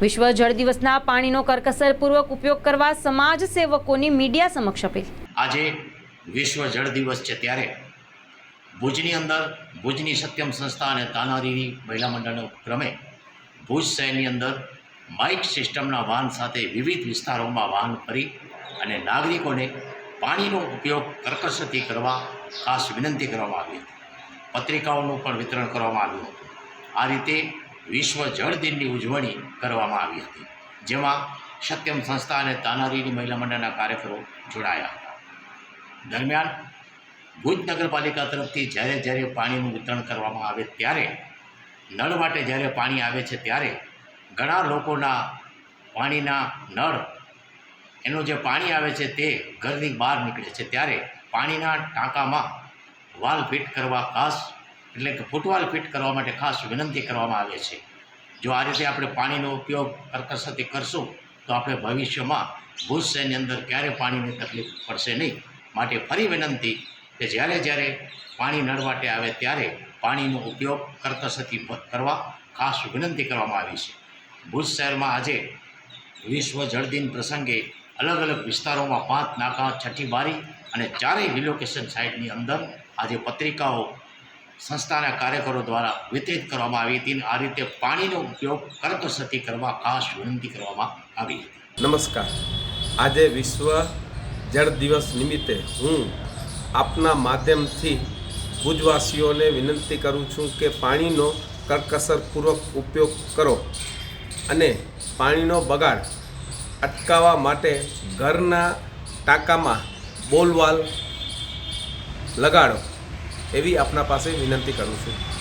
વિશ્વ જળ દિવસના પાણીનો કરકસરપૂર્વક ઉપયોગ કરવા સમાજ સેવકોની મીડિયા સમક્ષ અપીલ. આજે વિશ્વ જળ દિવસ છે ત્યારે ભુજની અંદર ભુજની સત્યમ સંસ્થા અને તાનારીની મહિલા મંડળના ક્રમે ભુજ શહેરની અંદર માઇક સિસ્ટમના વાહન સાથે વિવિધ વિસ્તારોમાં વાહન ફરી અને નાગરિકોને પાણીનો ઉપયોગ કરકસરથી કરવા ખાસ વિનંતી કરવામાં આવી હતી. પત્રિકાઓનું પણ વિતરણ કરવામાં આવ્યું હતું. આ રીતે વિશ્વ જળ દિનની ઉજવણી કરવામાં આવી હતી, જેમાં સત્યમ સંસ્થા અને તાનારીની મહિલા મંડળના કાર્યકરો જોડાયા હતા. દરમિયાન ભુજ નગરપાલિકા તરફથી જ્યારે જ્યારે પાણીનું વિતરણ કરવામાં આવે ત્યારે, નળ માટે જ્યારે પાણી આવે છે ત્યારે ઘણા લોકોના પાણીના નળ, એનું જે પાણી આવે છે તે ઘરની બહાર નીકળે છે. ત્યારે પાણીના ટાંકામાં વાલ ફિટ કરવા ખાસ એટલે કે ફૂટવાલ ફિટ કરવા માટે ખાસ વિનંતી કરવામાં આવે છે. જો આ રીતે આપણે પાણીનો ઉપયોગ કરકસરથી કરશું, તો આપણે ભવિષ્યમાં શહેરની અંદર ક્યારે પાણીની તકલીફ પડશે નહીં. માટે ફરી વિનંતી કે જ્યારે જ્યારે પાણી નળવાટે આવે ત્યારે પાણીનો ઉપયોગ કરકસરથી કરવા ખાસ વિનંતી કરવામાં આવી છે. ભુજ શહેરમાં આજે વિશ્વ જળ દિન પ્રસંગે અલગ અલગ વિસ્તારોમાં પાંચ નાકા, છઠ્ઠી બારી અને ચારેય રિલોકેશન સાઇટની અંદર આજે પત્રિકાઓ સંસ્થાના કાર્યકરો દ્વારા વિતરિત કરવામાં આવી હતી આ રીતે પાણીનો ઉપયોગ કરકસરથી કરવા ખાસ વિનંતી કરવામાં આવી હતી. નમસ્કાર. આજે વિશ્વ જળ દિવસ નિમિત્તે હું આપના માધ્યમથી ભુજવાસીઓને વિનંતી કરું છું કે પાણીનો કરકસરપૂર્વક ઉપયોગ કરો અને પાણીનો બગાડ અટકાવવા માટે ઘરના ટાંકામાં બોલવાલ લગાડો. એવી આપના પાસે વિનંતી કરું છું.